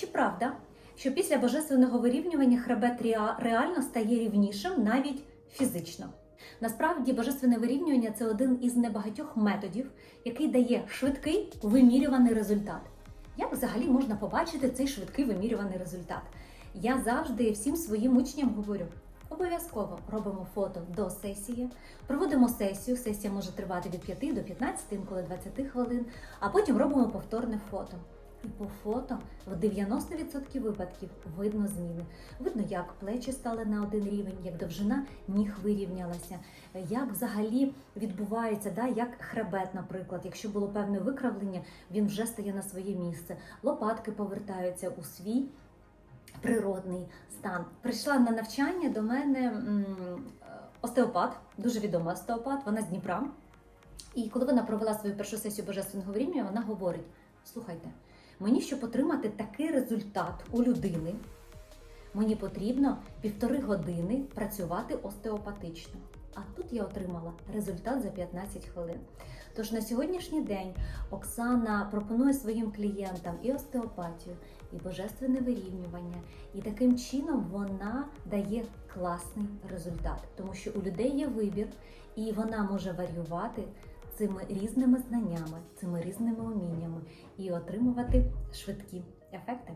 Чи правда, що після божественного вирівнювання хребет реа- реально стає рівнішим навіть фізично? Насправді, божественне вирівнювання це один із небагатьох методів, який дає швидкий вимірюваний результат. Як взагалі можна побачити цей швидкий вимірюваний результат? Я завжди всім своїм учням говорю: обов'язково робимо фото до сесії, проводимо сесію. Сесія може тривати від 5 до 15, інколи 20 хвилин, а потім робимо повторне фото. І по фото в 90% випадків видно зміни. Видно, як плечі стали на один рівень, як довжина ніг вирівнялася, як взагалі відбувається, да, як хребет, наприклад, якщо було певне викравлення, він вже стає на своє місце. Лопатки повертаються у свій природний стан. Прийшла на навчання до мене остеопат, дуже відома остеопат, вона з Дніпра. І коли вона провела свою першу сесію божественного рівня, вона говорить: слухайте, мені, щоб отримати такий результат у людини, мені потрібно півтори години працювати остеопатично. А тут я отримала результат за 15 хвилин. Тож на сьогоднішній день Оксана пропонує своїм клієнтам і остеопатію, і божественне вирівнювання, і таким чином вона дає класний результат, тому що у людей є вибір, і вона може варіювати цими різними знаннями, цими різними уміннями і отримувати швидкі ефекти.